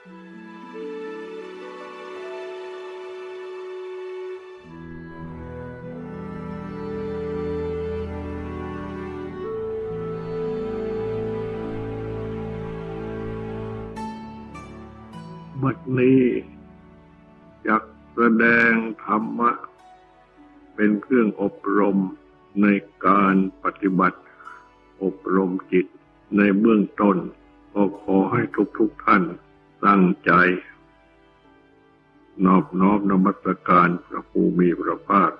บัดนี้จักแสดงธรรมะ เป็นเครื่องอบรมในการปฏิบัติ อบรมจิตในเบื้องต้นก็ขอให้ทุกๆทท่าน ตั้งใจ นอบน้อมนมัสการพระภูมิพระภาค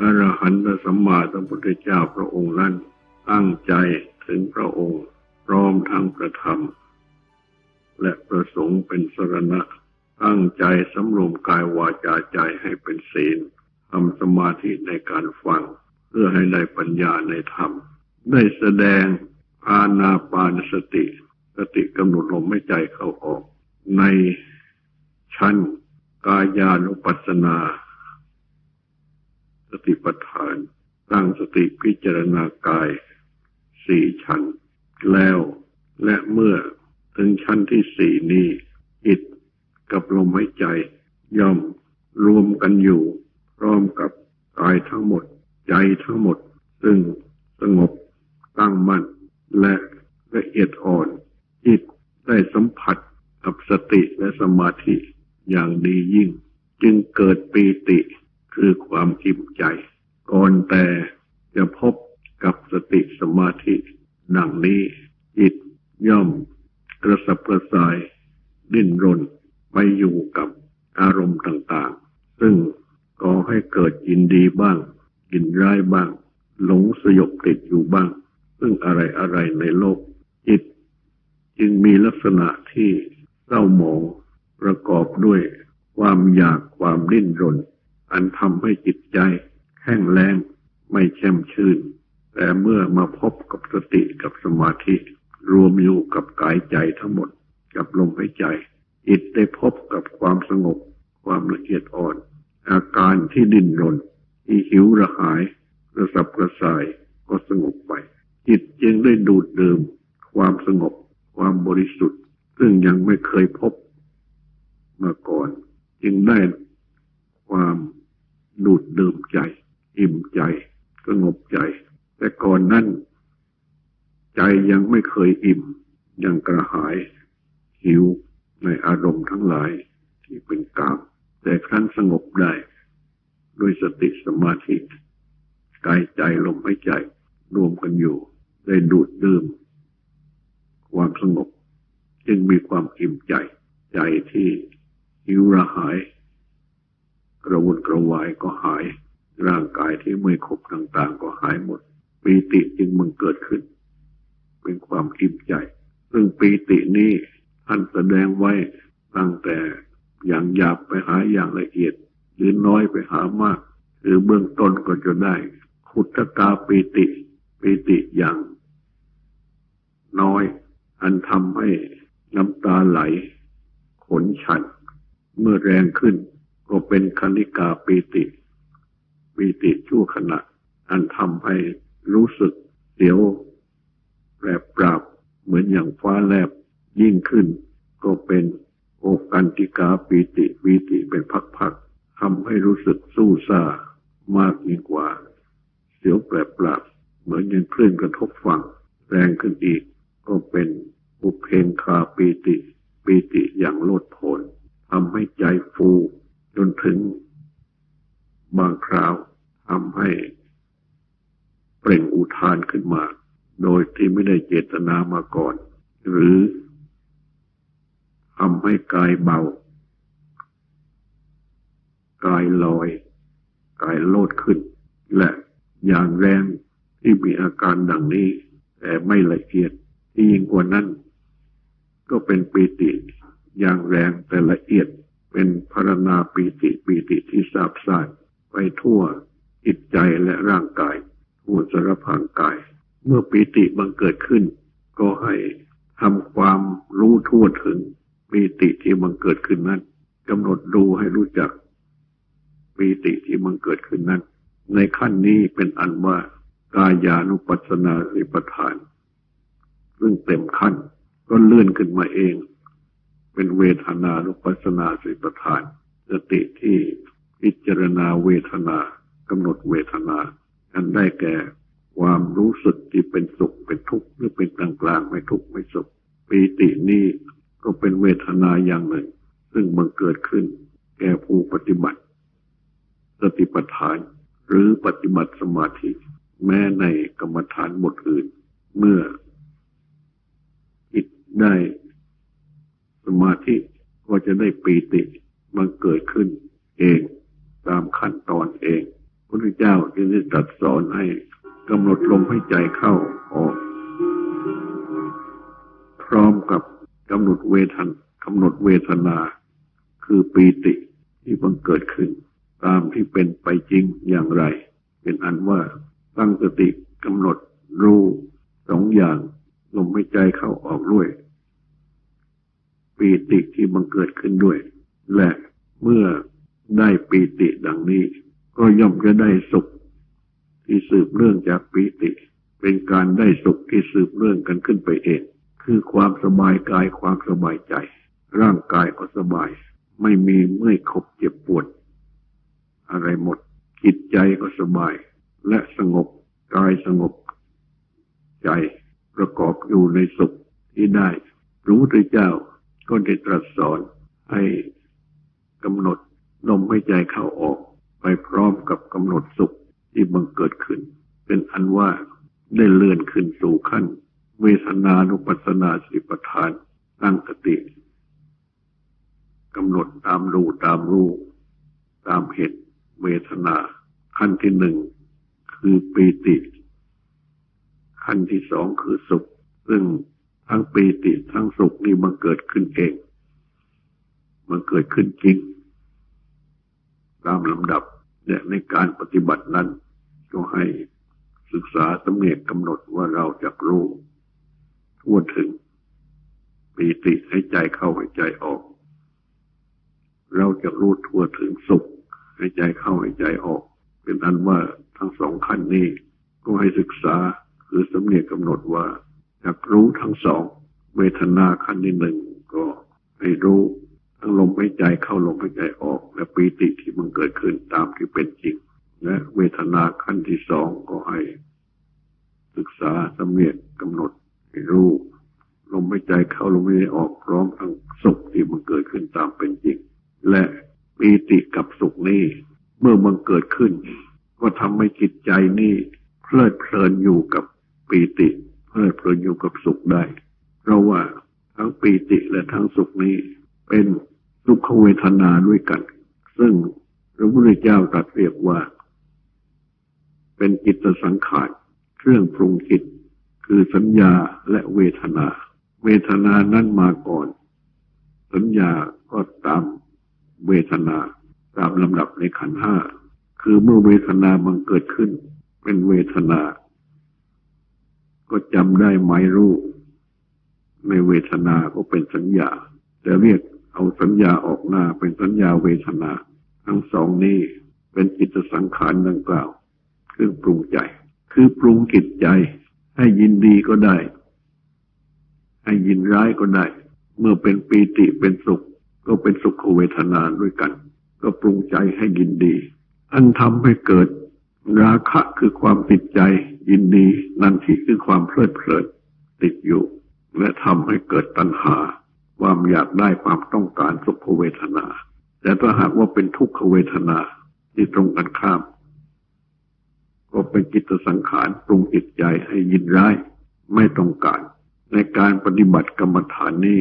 อรหันตสัมมาสัมพุทธเจ้าพระองค์นั้น ตั้งใจถึงพระองค์ พร้อมทั้งประธรรม และประสงค์เป็นสรณะ ตั้งใจสำรวมกายวาจาใจให้เป็นศีลทำสมาธิในการฟัง เพื่อให้ได้ปัญญาในธรรม ได้แสดงอานาปานสติ สติกำหนดลมไม่ใจเข้าออก ในชั้นกายานุปัสสนา สติปัฏฐานตั้งสติพิจารณากายสี่ชั้นแล้วและเมื่อถึงชั้นที่สี่นี้จิตกับลมหายใจ ย่อมรวมกันอยู่พร้อมกับกายทั้งหมด ใจทั้งหมด ซึ่งสงบตั้งมั่นและละเอียดอ่อนจิตได้สัมผัส กับสติและสมาธิอย่างดียิ่ง จึงเกิดปีติคือความอิ่มใจ ก่อนแต่จะพบกับสติสมาธิดังนี้จิตย่อมกระสับกระส่าย ดิ้นรนไปอยู่กับอารมณ์ต่างๆ ซึ่งก่อให้เกิดยินดีบ้าง ยินร้ายบ้าง หลงสยบติดอยู่บ้าง ซึ่งอะไรอะไรในโลก จิต จึงมีลักษณะที่ เศร้าหมองประกอบด้วยความอยากความดิ้นรน อันทำให้จิตใจแห้งแล้งไม่แช่มชื่น แต่เมื่อมาพบกับสติกับสมาธิ รวมอยู่กับกายใจทั้งหมดกับลมหายใจ จิตได้พบกับความสงบ ความละเอียดอ่อน อาการที่ดิ้นรน ที่หิวระหายกระสับกระส่ายก็สงบไป จิตจึงได้ดูดดื่ม ความสงบ ความบริสุทธิ์ ซึ่งยังไม่เคยพบมาก่อน จึงได้ความดูดดื่มใจ อิ่มใจสงบใจ แต่ก่อนนั้น ใจยังไม่เคยอิ่ม ยังกระหาย หิวในอารมณ์ทั้งหลายที่เป็นกาม แต่ครั้นสงบได้ ด้วยสติสมาธิกายใจลมหายใจ รวมกันอยู่ ได้ดูดดื่ม ความสงบ จึงมีความอิ่มใจ ใจที่หิวระหาย กระวนกระวายก็หาย ร่างกายที่ไม่ครบต่างๆ ก็หายหมด ปีติจึงมึงเกิดขึ้น เป็นความอิ่มใจ ซึ่งปีตินี้ท่านแสดงไว้ตั้งแต่อย่างหยาบไปหาอย่างละเอียด หรือน้อยไปหามาก หรือเบื้องต้นก็จะได้ขุตกาปีติปีติอย่างน้อย อันทำให้ น้ำตาไหล ขนชัน เมื่อแรงขึ้นก็เป็นคณิกาปีติปีติชั่วขณะ อันทำให้รู้สึกเสียวแปรปราบเหมือนอย่างฟ้าแลบยิ่งขึ้น ก็เป็นโอกันติกาปีติปีติเป็นพักๆทำให้รู้สึกสู้ซามากยิ่งกว่า เสียวแปรปราบเหมือนอย่างคลื่นกระทบฝั่งแรงขึ้นอีก ก็เป็น อุเพงคาปีติปีติอย่างโลดโผนทำให้ใจฟูจนถึงบางคราวทำให้ เปล่งอุทานขึ้นมา โดยที่ไม่ได้เจตนามาก่อน หรือทำให้กายเบา กายลอย กายโลดขึ้น และอย่างแรงที่มีอาการดังนี้ แต่ไม่ละเอียดที่ยิ่งกว่านั้น ก็เป็นปีติอย่างแรงแต่ละเอียดเป็นพารณาปีติปีติที่สาบซ่านไปทั่วจิตใจและร่างกายทั่วสารพางกาย เมื่อปีติบังเกิดขึ้น ก็ให้ทำความรู้ทั่วถึงปีติที่มันเกิดขึ้นนั้นกำหนดดูให้รู้จักปีติที่มันเกิดขึ้นนั้น ในขั้นนี้เป็นอันว่ากายานุปัสสนาสิปทาน ซึ่งเต็มขั้น ก็เลื่อนขึ้นมาเอง เป็นเวทนานุปัสสนาสิปทานสติที่พิจารณาเวทนากำหนดเวทนา อันได้แก่ความรู้สึกที่เป็นสุขเป็นทุกข์หรือเป็นกลางกลางๆไม่ทุกข์ไม่สุขปีตินี้ก็เป็นเวทนาอย่างหนึ่ง ซึ่งมันเกิดขึ้น แก่ผู้ปฏิบัติ สติปัฏฐาน หรือปฏิบัติสมาธิ แม้ในกรรมฐานบทอื่น เมื่อ ได้สมาธิก็จะได้ปีติมันเกิดขึ้นเองตามขั้นตอนเองพระพุทธเจ้าจึงได้ตรัสสอนให้กำหนดลมให้ใจเข้าออก พร้อมกับกำหนดเวทันกำหนดเวทนา คือปีติที่บังเกิดขึ้น ตามที่เป็นไปจริงอย่างไร เป็นอันว่าตั้งสติกำหนดรู้สองอย่าง ลมให้ใจเข้าออกด้วยปีติที่บังเกิดขึ้นด้วย และเมื่อได้ปีติดังนี้ ก็ย่อมจะได้สุข ที่สืบเรื่องจากปีติ เป็นการได้สุขที่สืบเรื่องกันขึ้นไปเอง คือความสบายกายความสบายใจ ร่างกายก็สบาย ไม่มีเมื่อยขบเจ็บปวด อะไรหมดจิตใจก็สบาย และสงบกายสงบใจ ประกอบอยู่ในสุขที่ได้พระพุทธเจ้าก็ได้ตรัสสอนให้กำหนดลมหายใจเข้าออกไปพร้อมกับกำหนดสุขที่บังเกิดขึ้น เป็นอันว่าได้เลื่อนขึ้นสู่ขั้น เวทนานุปัสสนาสิปทานตั้งสติกำหนดตามรู้ตามรู้ ตามเหตุเวทนา ขั้นที่หนึ่งคือปีติ ขั้นที่สองคือสุข ซึ่งทั้งปีติทั้งสุขนี่มันเกิดขึ้นเอง มันเกิดขึ้นจริง ตามลำดับในการปฏิบัตินั้นก็ให้ศึกษาสำเนียกกำหนดว่าเราจะรู้ทั่วถึงปีติให้ใจเข้าให้ใจออก เราจะรู้ทั่วถึงสุขให้ใจเข้าให้ใจออก เป็นอันว่าทั้งสองขั้นนี้ก็ให้ศึกษา คือสำเนียกกำหนดว่าจะรู้ทั้งสองเวทนาขั้นที่หนึ่งก็ให้รู้ทั้งลมหายใจเข้าลมหายใจออก และปีติที่มันเกิดขึ้นตามที่เป็นจริง และเวทนาขั้นที่สองก็ให้ ศึกษาสำเนียกกำหนดให้รู้ลมหายใจเข้าลมหายใจออกพร้อมทั้งสุขที่มันเกิดขึ้นตามเป็นจริง และปีติกับสุขนี้ เมื่อมันเกิดขึ้น ก็ทำให้จิตใจนี้เพลิดเพลินอยู่กับ ปีติเพลิดเพลินอยู่กับสุขได้ เพราะว่าทั้งปีติและทั้งสุขนี้เป็นสุขเวทนาด้วยกัน ซึ่งพระพุทธเจ้าตรัสเรียกว่า เป็นจิตสังขารเครื่องปรุงจิต คือสัญญาและเวทนา เวทนานั้นมาก่อน สัญญาก็ตามเวทนาตามลำดับในขันธ์ห้าคือเมื่อเวทนามันเกิดขึ้น เป็นเวทนา ก็จำได้หมายรู้ในเวทนาก็เป็นสัญญาจะเรียกเอาสัญญาออกหน้าเป็นสัญญาเวทนา ทั้งสองนี้เป็นจิตสังขารดังกล่าวเครื่องปรุงใจ คือปรุงจิตใจ ให้ยินดีก็ได้ ให้ยินร้ายก็ได้ เมื่อเป็นปีติเป็นสุข ก็เป็นสุขเวทนาด้วยกัน ก็ปรุงใจให้ยินดี อันทำให้เกิดราคะคือความติดใจ ยินดีนันทิคือความเพลิดเพลินติดอยู่ และทำให้เกิดตัณหา ความอยากได้ความต้องการสุขเวทนา แต่ถ้าหากว่าเป็นทุกขเวทนาที่ตรงกันข้าม ก็เป็นจิตสังขารปรุงจิตใจให้ยินร้ายไม่ต้องการ ในการปฏิบัติกรรมฐานนี้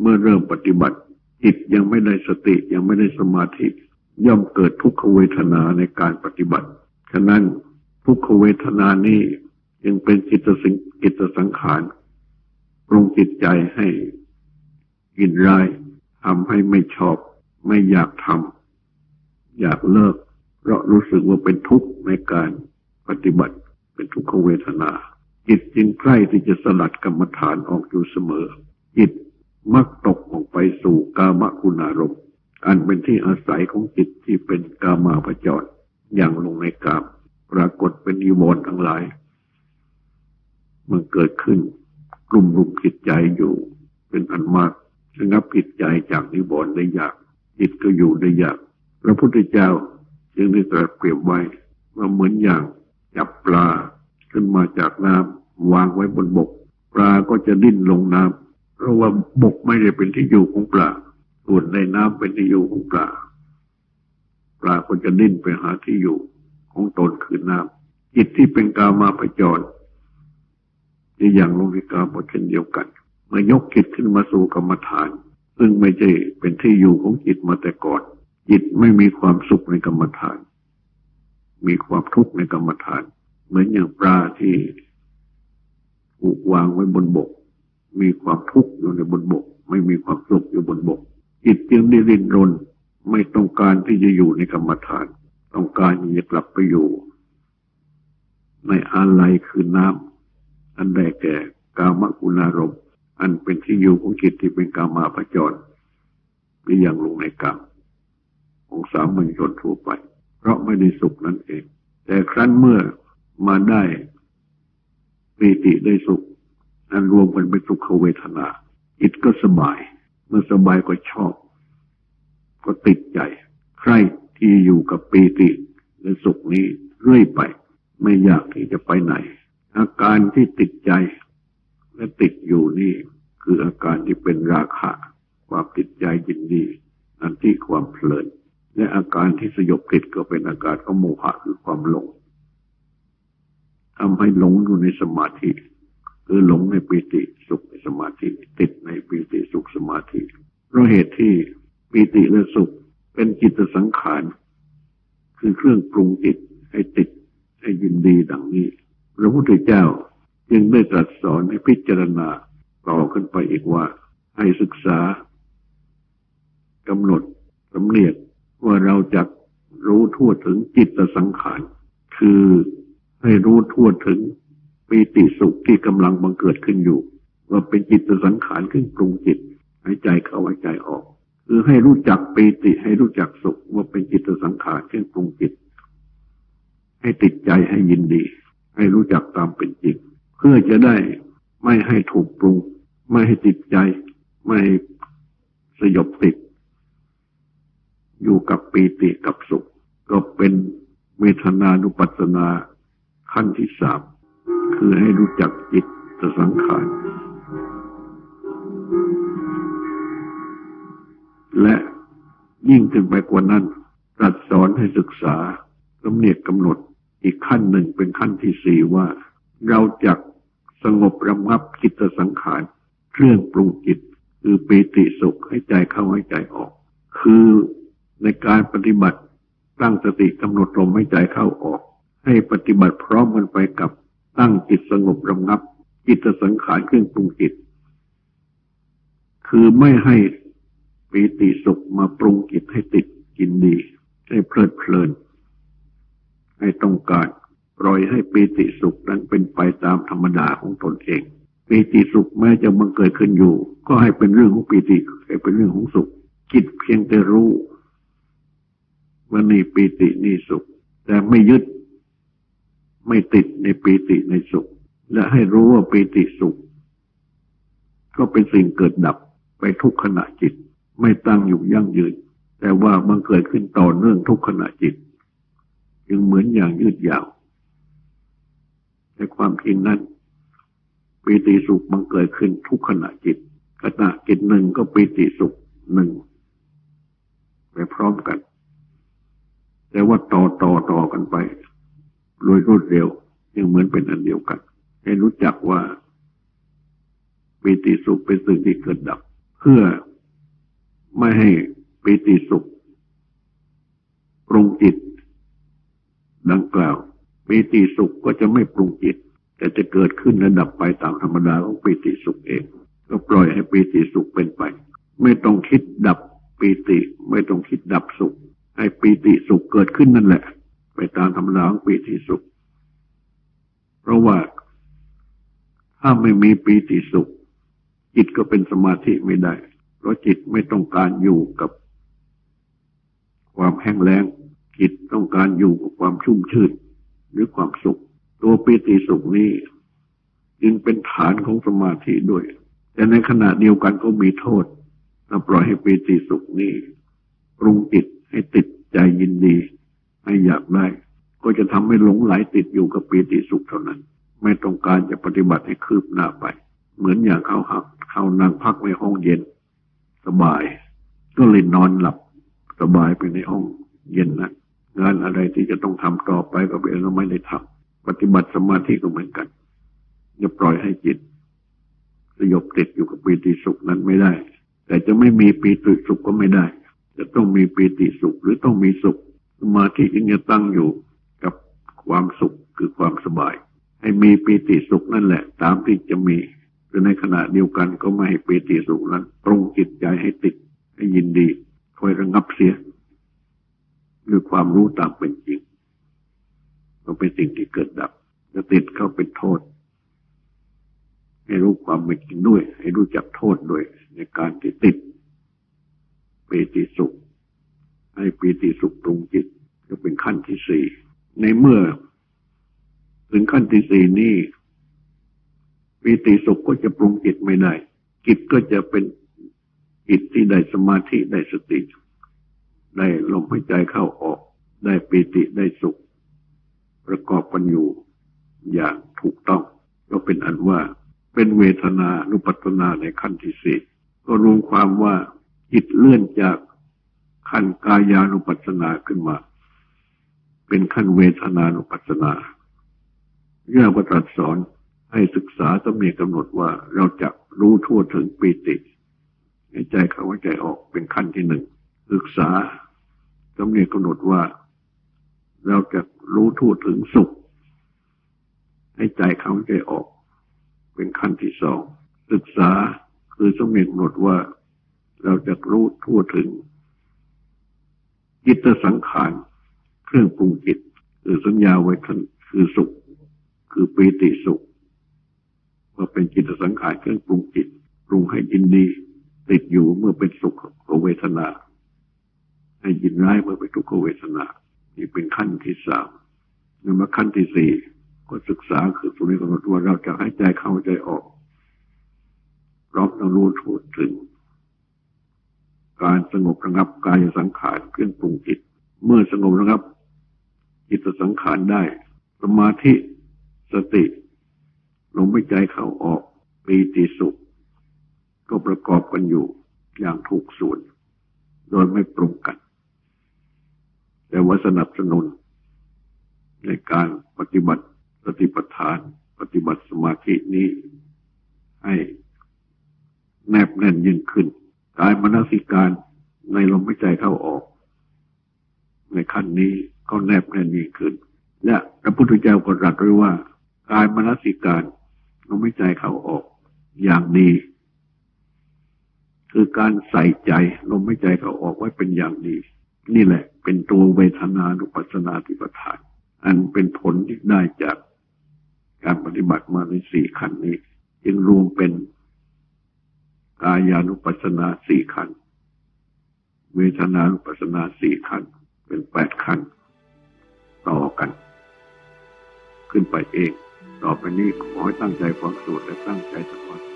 เมื่อเริ่มปฏิบัติ จิตยังไม่ได้สติยังไม่ได้สมาธิ ย่อมเกิดทุกขเวทนาในการปฏิบัติฉะนั้น ทุกขเวทนานี้ยังเป็นจิตสิงจิตสังขารปรุงจิตใจให้ยินร้ายทำให้ไม่ชอบ ไม่อยากทำอยากเลิก เพราะรู้สึกว่าเป็นทุกข์ในการปฏิบัติ เป็นทุกขเวทนา จิตจึงใกล้ที่จะสลัดกรรมฐานออกอยู่เสมอ จิตมักตกออกไปสู่กามคุณารมณ์อันเป็นที่อาศัยของจิตที่เป็นกามาพจรอย่างลงในกาม ปรากฏเป็นนิวรณ์ทั้งหลาย มันเกิดขึ้นกลุ่มรุมจิตใจอยู่ เป็นอันมากระงับจิตใจจากนิวรณ์ได้ยากจิตก็อยู่ได้ยากพระพุทธเจ้าจึงได้ตรัสเปรียบไว้ว่าเหมือนอย่างจับปลาขึ้นมาจากน้ำวางไว้บนบก ปลาก็จะดิ้นลงน้ำเพราะว่าบกไม่ได้เป็นที่อยู่ของปลาส่วนในน้ำเป็นที่อยู่ของปลาปลาก็จะดิ้นไปหาที่อยู่ ของตนคือน้ำจิตที่เป็นกามาปจรจะอย่างลงในกาบทเช่นเดียวกัน เมื่อยกจิตขึ้นมาสู่กรรมฐาน ซึ่งไม่ใช่เป็นที่อยู่ของจิตมาแต่ก่อน จิตไม่มีความสุขในกรรมฐาน มีความทุกข์ในกรรมฐาน เหมือนอย่างปลาที่ถูกวางไว้บนบก มีความทุกข์อยู่ในบนบก ไม่มีความสุขอยู่บนบก จิตจึงได้รินรนไม่ต้องการที่จะอยู่ในกรรมฐาน ต้องการที่จะกลับไปอยู่ ในอาลัยคือน้ำอันใดแก่กามกุณารมอันเป็นที่อยู่ของจิตที่เป็นกามาพจรหรือย่างลงในกามของสามัญชนทั่วไป เพราะไม่ได้สุขนั่นเอง แต่ครั้นเมื่อมาได้ปีติได้สุขอันรวมกันเป็นสุขเวทนาจิตก็สบาย เมื่อสบายก็ชอบ ก็ติดใจ ใคร ที่อยู่กับปีติและสุขนี้เรื่อยไป ไม่อยากที่จะไปไหน อาการที่ติดใจและติดอยู่นี่คืออาการที่เป็นราคะ ความติดใจยินดีอันที่ความเพลิน และอาการที่สยบติดก็เป็นอาการของโมหะคือความหลงทำให้หลงอยู่ในสมาธิคือหลงในปีติสุขในสมาธิ ติดในปีติสุขสมาธิเพราะเหตุที่ปีติและสุข เป็นจิตสังขาร คือเครื่องปรุงจิตให้ติดให้ยินดีดังนี้ พระพุทธเจ้าจึงได้ตรัสสอนให้พิจารณาต่อขึ้นไปอีกว่า ให้ศึกษากำหนดสำเนียกว่าเราจะรู้ทั่วถึงจิตสังขาร คือให้รู้ทั่วถึงปีติสุขที่กำลังบังเกิดขึ้นอยู่ ว่าเป็นจิตสังขารขึ้นปรุงจิตหายใจเข้าหายใจออก คือให้รู้จักปีติให้รู้จักสุขว่าเป็นจิตสังขารเครื่องปรุงจิต ให้ติดใจให้ยินดี ให้รู้จักตามเป็นจริงเพื่อจะได้ไม่ให้ถูกปรุง ไม่ให้ติดใจ ไม่สยบติด อยู่กับปีติกับสุข ก็เป็นเวทนานุปัสสนาขั้นที่สามคือให้รู้จักจิตสังขาร และยิ่งขึ้นไปกว่านั้นตรัสสอนให้ศึกษากำเนียกกำหนดอีกขั้นหนึ่งเป็นขั้นที่สี่ว่า เราจะสงบระงับจิตสังขารเครื่องปรุงจิต คือปีติสุขให้ใจเข้าให้ใจออก คือในการปฏิบัติตั้งสติกำหนดลมให้ใจเข้าออก ให้ปฏิบัติพร้อมกันไปกับตั้งจิตสงบระงับจิตสังขารเครื่องปรุงจิต คือไม่ให้ ปีติสุขมาปรุงจิตให้ติดกินดี ให้เพลิดเพลิน ให้ต้องการปล่อยให้ปีติสุขนั้นเป็นไปตามธรรมดาของตนเองปีติสุขแม้จะบังเกิดขึ้นอยู่ ก็ให้เป็นเรื่องของปีติให้เป็นเรื่องของสุขจิตเพียงแต่รู้ว่านี่ปีตินี่สุข แต่ไม่ยึด ไม่ติดในปีติในสุข และให้รู้ว่าปีติสุข ก็เป็นสิ่งเกิดดับไปทุกขณะจิต ไม่ตั้งอยู่ยั่งยืน แต่ว่ามันเกิดขึ้นต่อเนื่องทุกขณะจิต จึงเหมือนอย่างยืดยาวในความจริงนั้นปีติสุขมันเกิดขึ้นทุกขณะจิตขณะจิตหนึ่งก็ปีติสุขหนึ่งไปพร้อมกัน แต่ว่าต่อต่อต่อกันไปโดยรวดเร็วยังเหมือนเป็นอันเดียวกัน ให้รู้จักว่าปีติสุขเป็นสิ่งที่เกิดดับ เพื่อ ไม่ให้ปีติสุขปรุงจิต ดังกล่าวปีติสุขก็จะไม่ปรุงจิต แต่จะเกิดขึ้นระดับไปตามธรรมดาของปีติสุขเอง ก็ปล่อยให้ปีติสุขเป็นไป ไม่ต้องคิดดับปีติ ไม่ต้องคิดดับสุข ให้ปีติสุขเกิดขึ้นนั่นแหละ ไปตามธรรมดาของปีติสุข เพราะว่าถ้าไม่มีปีติสุข จิตก็เป็นสมาธิไม่ได้ เพราะจิตไม่ต้องการอยู่กับความแห้งแล้ง จิตต้องการอยู่กับความชุ่มชื่นหรือความสุข ตัวปีติสุขนี้ จึงเป็นฐานของสมาธิด้วย แต่ในขณะเดียวกันก็มีโทษเราปล่อยให้ปีติสุขนี้ปรุงจิตให้ติดใจยินดีให้อยากได้ ก็จะทำให้หลงไหลติดอยู่กับปีติสุขเท่านั้น ไม่ต้องการจะปฏิบัติให้คืบหน้าไป เหมือนอย่างเขาหักเขานั่งพักในห้องเย็น สบาย ก็เลยนอนหลับสบายไปในห้องเย็นนะงานอะไรที่จะต้องทำต่อไปก็เป็นเราไม่ได้ทำปฏิบัติสมาธิก็เหมือนกันอย่าปล่อยให้จิต สยบติดอยู่กับปีติสุขนั้นไม่ได้ แต่จะไม่มีปีติสุขก็ไม่ได้ จะต้องมีปีติสุขหรือต้องมีสุข สมาธิจึงจะตั้งอยู่กับความสุขคือความสบาย ให้มีปีติสุขนั่นแหละ ตามที่จะมี แต่ในขณะเดียวกันก็ไม่ให้ปีติสุขนั้นปรุงจิตใจให้ติดให้ยินดีคอยระงับเสียด้วยความรู้ตามเป็นจริงก็เป็นสิ่งที่เกิดดับจะติดเข้าเป็นโทษ ให้รู้ความเป็นจริงด้วย ให้รู้จักโทษด้วย ในการที่ติดปีติสุข ให้ปีติสุขปรุงจิตก็เป็นขั้นที่สี่ในเมื่อ ถึงขั้นที่สี่นี้ ปีติสุขก็จะปรุงจิตไม่ได้จิตก็จะเป็นจิตที่ได้สมาธิได้สติ ได้ลมหายใจเข้าออก ได้ปีติได้สุข ประกอบกันอยู่อย่างถูกต้อง ก็เป็นอันว่าเป็นเวทนานุปัสสนาในขั้นที่สี่ก็รวมความว่าจิตเลื่อนจากขั้นกายานุปัสนาขึ้นมา เป็นขั้นเวทนานุปัสสนาเรื่องประตรัสสอน ให้ศึกษาต้องมีกำหนดว่าเราจะรู้ทั่วถึงปีติในใจเข้าใจออกเป็นขั้นที่หนึ่งศึกษาต้องมีกำหนดว่า เราจะรู้ทั่วถึงสุข ให้ใจเข้าใจออก เป็นขั้นที่สองศึกษาคือต้องมีกำหนดว่า เราจะรู้ทั่วถึงจิตสังขารเครื่องปรุงจิตคือสัญญาไว้ขั้นคือสุข คือปีติสุข ว่าเป็นจิตสังขารเครื่องปรุงจิตปรุงให้ยินดี ติดอยู่เมื่อเป็นสุขขเวทนา ให้ยินร้ายเมื่อเป็นทุกขเวทนานี่เป็นขั้นที่สามนมาขั้นที่สี่ก็ศึกษาคือสุนิกำหนดว่าเราจะให้ใจเข้าใจออกพร้อมต้องรู้ทั่วถึง การสงบระงับกายสังขารเครื่องปรุงจิต เมื่อสงบระงับจิตสังขารได้ สมาธิสติ ลมหายใจเข้าออกปีติสุข ก็ประกอบกันอยู่อย่างถูกส่วน โดยไม่ปรุงกัน แต่ว่าสนับสนุน ในการปฏิบัติสติปัฏฐาน ปฏิบัติสมาธินี้ ให้แนบแน่นยิ่งขึ้นกายมนสิการในลมหายใจเข้าออก ในขั้นนี้ก็แนบแน่นยิ่งขึ้น และพระพุทธเจ้าก็ตรัสไว้ว่ากายมนสิการ ลมหายใจเข้าออกอย่างดี คือการใส่ใจลมหายใจเข้าออกไว้เป็นอย่างดี นี่แหละ เป็นตัวเวทนานุปัสสนาธิปทาน อันเป็นผลที่ได้จากการปฏิบัติมาในสี่ขันนี้ จึงรวมเป็นกายานุปัสสนาสี่ขัน เวทนานุปัสสนาสี่ขัน เป็นแปดขันต่อกัน ขึ้นไปเอง ต่อไปนี้ขอให้ตั้งใจฟังสูตรและตั้งใจสมาธิ